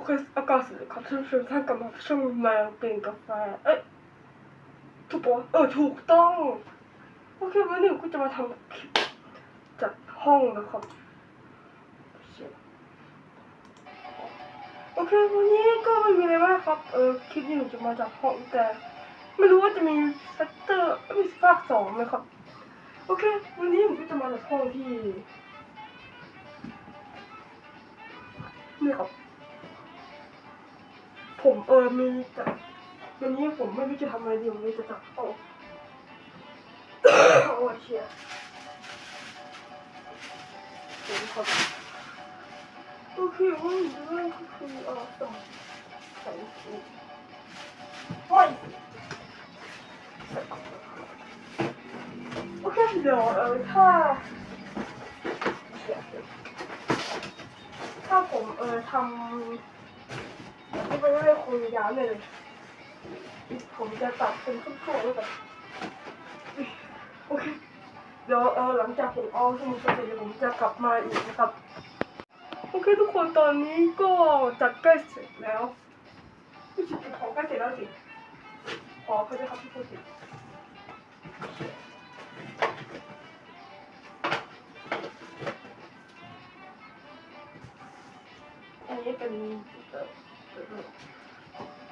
오카스 갑상술 잠깐만 정말 웃기니까 에ถูกปะเออถูกต้องโอเควันหนึ่งกูจะมาทำคลิปจากห้องนะครับโอเควันนี้ก็ไม่มีอะไรมากครับเออคลิปนี้หนูจะมาจากห้องแต่ไม่รู้ว่าจะมีซัเตอร์มีภาคสองไหมครับโอเควันนี้ผมก็จะมาจากห้องที่นี่บ ผมเออมีแต่วันนี้ผมไม่รู้จะทำอะไรดีผมเลยจะจับโอ้โอ้เชียผมขอโอเคว่าหนูเรื่อก็คือเอาสองใส่ชุดโอ้ยโอเคเดี๋ยวเออถ้าถ้าผมเออทำ มือยาวเลย ผมจะตัดเป็นขั้วๆแล้วกับโอเคเดี๋ยวเออหลังจากผมเอาสมุดเสร็จเดี๋วผมจะกลับมาอีกนะครับ โอเคทุกคนตอนนี้ก็จัดใกล้เสร็จแล้วของใกล้เสร็จแล้วสิขอไปด้วยครับพี่ผู้สิอันนี้เป็น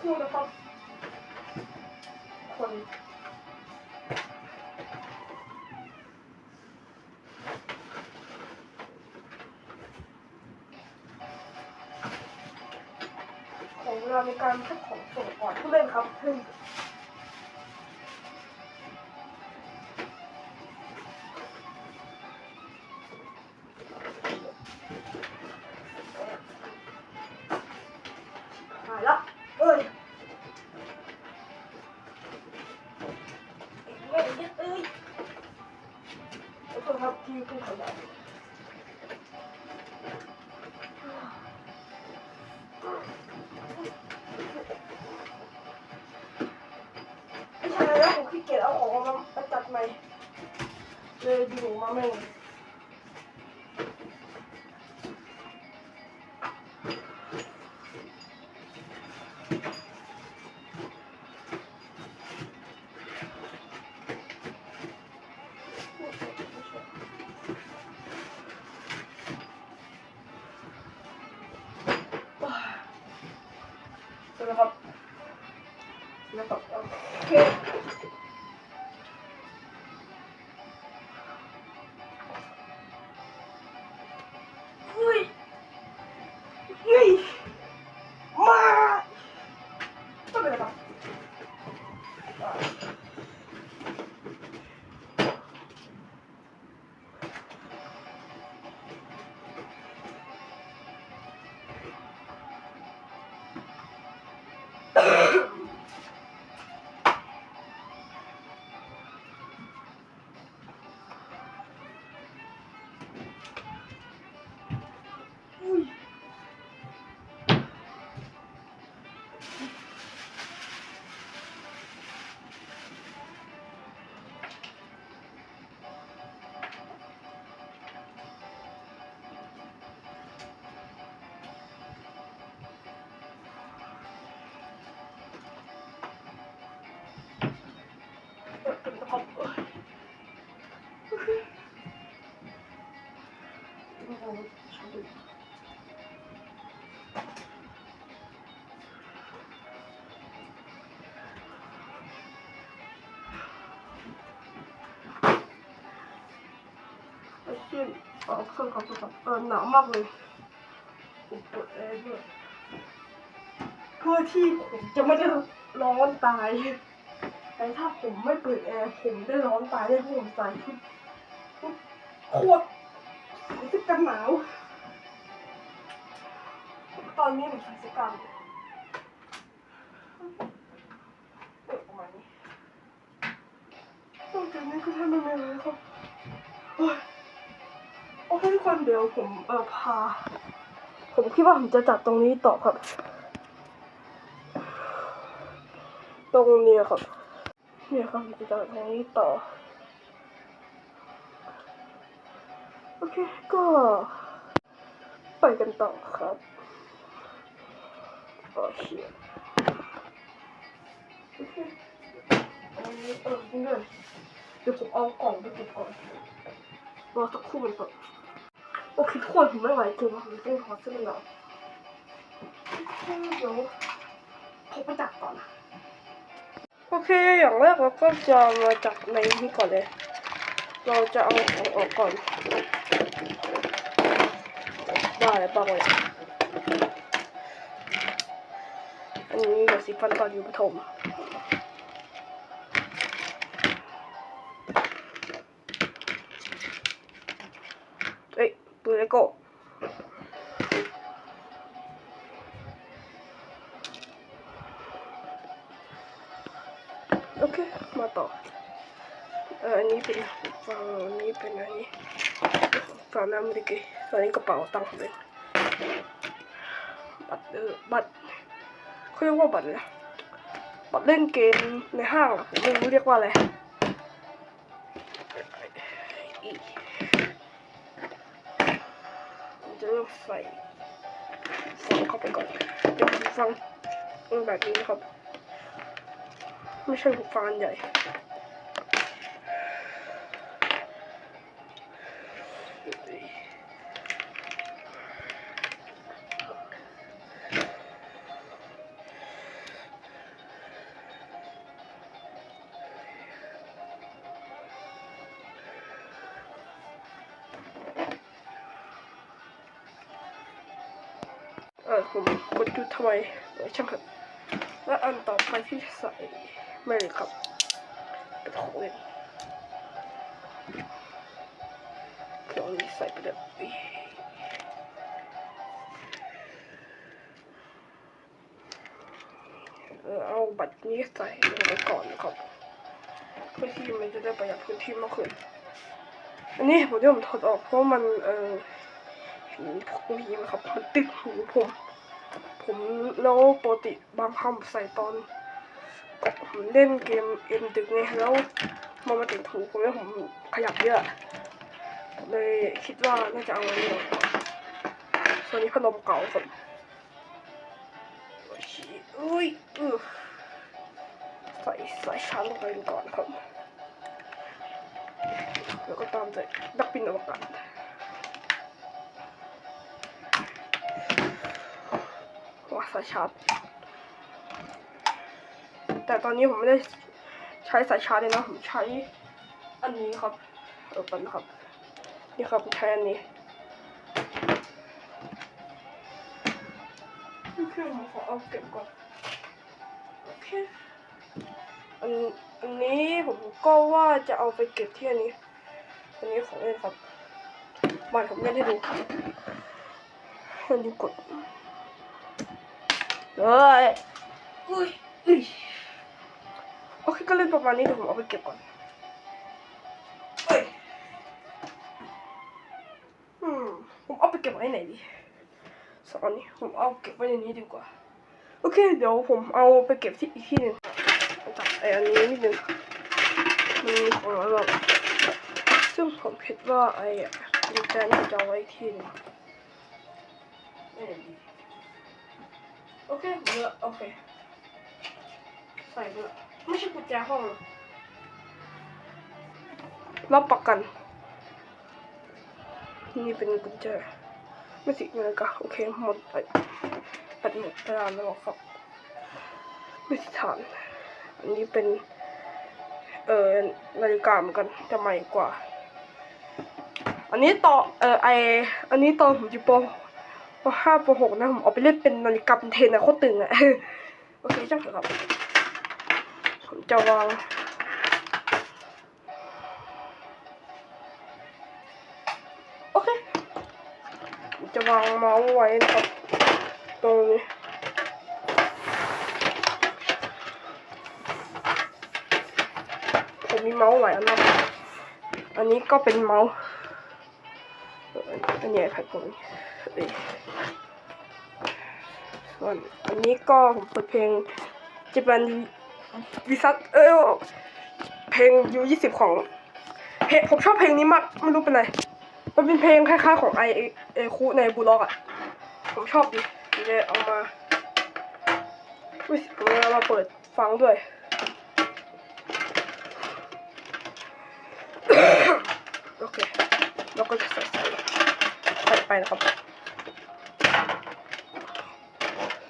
คู่นะครับ คนของเราในการคัดของส่งก่อนผู้เล่นครับ ไม่ใช่แล้วผมขี้เกียจเอาออกมามาตัดใหม่ เลยดึงอมาไม่ Bye. ขึ้นออกนขรัเออหนาวมากเลยผม้เพื่อที่ผมจะไม่ได้ร้อนตายแต่ถ้าผมไม่เปิดแอร์ผมได้ร้อนตายได้เพราะผมใส่ชุดโคตร ใส่เสื้อกันหนาวตอนนี้ผมใส่เสื้อกันเปิดประมาณนี้นอกจากนี้ก็ทำอะไรเลยครับโอ้ยโอเคทุกคนเดี๋ยวผมเออพา ผมคิดว่าผมจะจัดตรงนี้ต่อครับ ตรงนี้ครับเนี่ยครับผมจะจัดตรงนี้ต่อ โอเค ก็ไปกันต่อครับโอเคโอเคอันนี้เออนี่เลยเดี๋ยวผมเอากล่องไปเก็บก่อนรอสักครู่มันก่อนโอเคทุกคนผมไม่ไหวจริงผมต้องขอซื้อหน่อยเดี๋ยวผมไปจัดก่อนนะโอเค อย่างแรกเราก็จะมาจัดในนี้ก่อนเลย เราจะเอาของออกก่อนได้แล้วปังเลยอันนี้เดี๋ยวสิฟันตอนอยู่ประถมเอ้ยปืนเลโก้โอเค มาต่อ เอออันนี้เป็นฟังอันนี้เป็นอันนี้ฟังน้ำดิเกตอนนี้กระเป๋าตังค์ผมเองบัตรเออบัตรเขาเรียกว่าบัตรนะบัตรเล่นเกมในห้างอะผมไม่รู้เรียกว่าอะไรอีผมจะเริ่มใส่ฟังเข้าไปก่อนเป็นหูฟังแบบนี้นะครับ ไม่ใช่หูฟังอันใหญ่ ดดูทำไมช่างเถอะและอันต่อไปที่ใส่ไม่เลยครับเป็นของเล่นเดี๋ยวอันนี้ใส่ไปเลยเออเอาบัตรนี้ใส่ลงไปก่อนนะครับเพื่อที่มันจะได้ประหยัดพื้นที่มากขึ้น อันนี้ผมที่ผมถอดออกเพราะมันเออหูพวกนี้นะครับมันติดหูผม ผมแล้วปกติบางคำใส่ตอนผมเล่นเกมเอ็มดึกไงแล้วมันมาติดหูผมแล้วผมขยับเยอะเลยคิดว่าน่าจะเอาไว้หน่อยส่วนนี้พัดลมเก่าครับโอเคอุ้ยอือใส่สายชาร์จลงไปก่อนครับแล้วก็ตามด้วยดักบินอวกาศ สายชาร์จ แต่ตอนนี้ผมไม่ได้ใช้สายชาร์จเลยนะ ผมใช้อันนี้ครับเออปันครับ นี่ครับใช้อันนี้โอเคผมขอเอาเก็บก่อน โอเค อันอันนี้ผมก็ว่าจะเอาไปเก็บที่อันนี้ อันนี้ของเล่นครับมาผมเล่นให้ดูอันนี้กด เฮ้ยอุ้ยอุ้ยโอเคก็เล่นประมาณนี้เดี๋ยวผมเอาไปเก็บก่อนเฮ้ยอืมผมเอาไปเก็บไว้ไหนดีสอนนี้ผมเอาเก็บไว้ในนี้ดีกว่า โอเค เดี๋ยวผมเอาไปเก็บที่อีกที่หนึ่งจับไอ้อันนี้นิดนึงมันมีของน้อยแบบซึ่งผมคิดว่าไอ้กุญแจนี่จะเอาไว้อีกที่หนึงไม่ไหนดี โอเคเยอะโอเคใส่เลยไม่ใช่กุญแจห้องหรอกรับประกัน นี่เป็นกุญแจไม่สินาฬิกาโอเคหมดไปปัดหมดเวลาแล้วหรอกครับไม่สิฐาน อันนี้เป็น เอ่อนาฬิกาเหมือนกันแต่ใหม่กว่า อันนี้ต่อเอ่อไออันนี้ตอนผมอยู่ปป ปห้าปหกนะผมเอาไปเล่นเป็นนาฬิกาเป็นเทนนะโคตรตึงอะโอเคช่างเถอะครับผมจะวางโอเคผมจะวางเมาส์ไว้นะครับตรงนี้ผมมีเมาส์หลายอันนะอันนี้ก็เป็นเมาส์อันนี้ไอแพดผมเอ้ย ส่วนอันนี้ก็ผมเปิดเพลงจะเป็นวิซัตเออเพลงยูยี่สิบของเพลงผมชอบเพลงนี้มากไม่รู้เป็นไรมันเป็นเพลงคล้ายๆของไอเอคูในบูล็อกอะ ผมชอบดิเลยเอามาอุ้ยผมเลยเอามาเปิดฟังด้วยโอเคแล้วก็จะใส่ใส่ไปนะครับ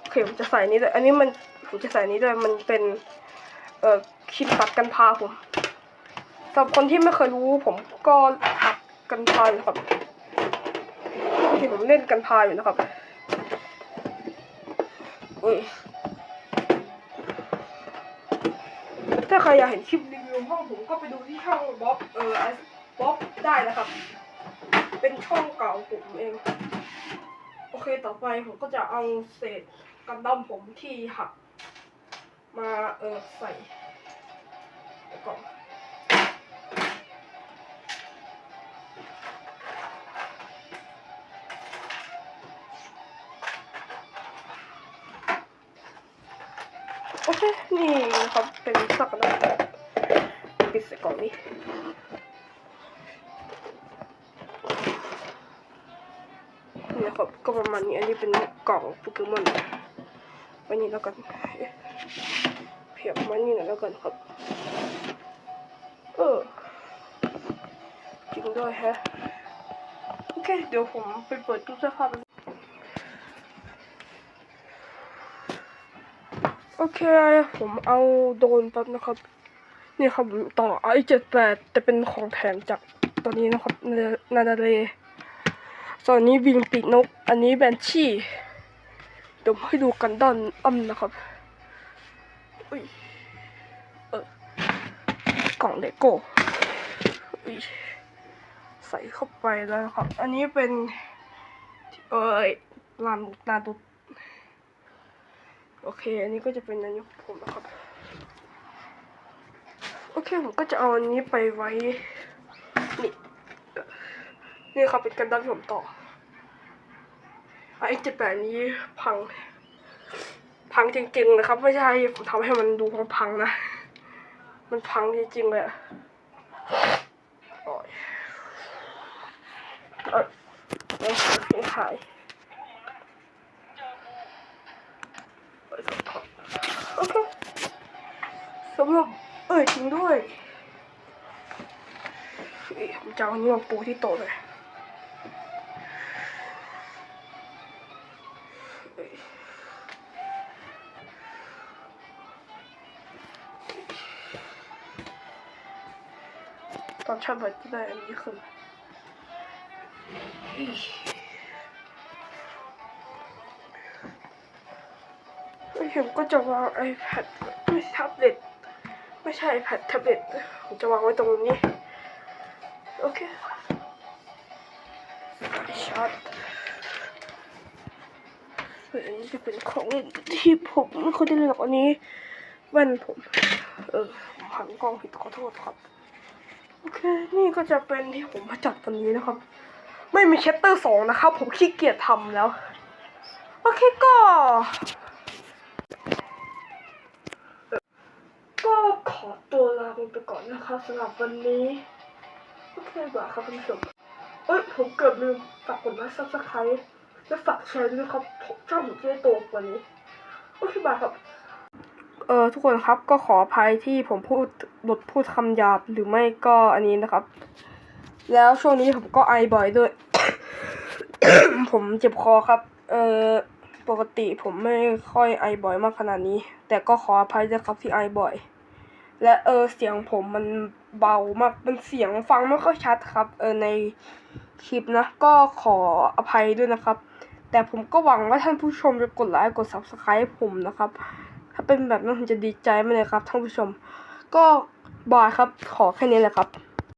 โอเค ผมจะใส่นี้ด้วย อันนี้มันผมจะใส่นี้ด้วย มันเป็น เอ่อครีมตัดกันพาผมสำหรับคนที่ไม่เคยรู้ ผมก็ตัดกันพาอยู่ครับที่ผมเล่นกันพาอยู่นะครับ อุ้ย ถ้าใครอยากเห็นคลิปรีวิวห้องผมก็ไปดูที่ช่องบ๊อบเออบ๊อบได้นะครับ เป็นช่องเก่าผมเอง โอเคต่อไปผมก็จะเอาเศษ กันดั้มผมที่หัก มาเออใส่กล่องโอเค นี่นะครับ เป็นสักกันดั้มปิดใส่กล่องนี้นี่นะครับก็ประมาณนี้ อันนี้เป็นกล่องโปเกมอน ไว้นี่แล้วกันเพียบมานี่หน่อยแล้วกันครับ เออ จริงด้วยแฮะ โอเค เดี๋ยวผมไปเปิดตู้เสื้อผ้าแป๊บนึงโอเค ผมเอาโดนแป๊บนะครับ นี่ครับต่อไอเจ็ดแปดแต่เป็นของแถมจากตัวนี้นะครับ นานาดาเลส่วนอันนี้วิงปีกนก อันนี้แบนชี่ ดี๋ยวให้ดูกันด้านอ้ำนะครับอุ้ยเออกล่องเลโก้อุ้ยใส่เข้าไปแล้วนะครับ อันนี้เป็นเอ้ยลานนาดุโอเค อันนี้ก็จะเป็นอันนี้ผมนะครับ โอเค ผมก็จะเอาอันนี้ไปไว้ นี่ นี่ครับเป็นกันดั้มผมต่อ ไอ้เจ็ดแปดนี้พัง พังจริงๆนะครับ ไม่ใช่ผมทำให้มันดูพังๆนะ มันพังจริงๆเลยอะโอ้ยเออแล้วผมขายเปิดถอดโอเคสำหรับเอ้ยจริงด้วยเอ้ยผมจะเอาอันนี้มาปูที่โต๊ะเลย ตอนชาบัดที่ได้อันนี้ขึ้นแล้วผมก็จะวาง iPad ไม่ใช่แท็บเล็ตไม่ใช่ iPad แท็บเล็ตผมจะวางไว้ตรงนี้ โอเคชาร์จส่วนอันนี้จะเป็นของเล่นที่ผมไม่ค่อยได้เล่นหรอกอันนี้แว่นผม เออผมหันกล้องผิดขอโทษครับ คนี่ก็จะเป็นที่ผมมาจัดวันนี้นะครับ ไม่มีเชปเตอร์สองนะครับ ผมขี้เกียจทำแล้ว โอเคก็ ก็ขอตัวลาไปก่อนนะครับสำหรับวันนี้ โอเคบ่าครับท่านผู้ชมเอ้ย ผมเกือบลืมฝากกดไลค์ซับสไครต์และฝากแชร์ด้วยครับผมชอบผมจะได้โตกว่านี้ โอเคบ่าครับ เออทุกคนครับก็ขออภัยที่ผมพูดบทพูดคำหยาบหรือไม่ก็อันนี้นะครับ แล้วช่วงนี้ผมก็ไอบ่อยด้วย ผมเจ็บคอครับ เออปกติผมไม่ค่อยไอบ่อยมากขนาดนี้ แต่ก็ขออภัยด้วยครับที่ไอบ่อย และเออเสียงผมมันเบามากมันเสียงฟังไม่ค่อยชัดครับ เออในคลิปนะ ก็ขออภัยด้วยนะครับ แต่ผมก็หวังว่าท่านผู้ชมจะกดไลค์กด subscribe ผมนะครับ ถ้าเป็นแบบนั้นผมจะดีใจมากเลยครับท่านผู้ชม ก็บายครับขอแค่นี้แหละครับ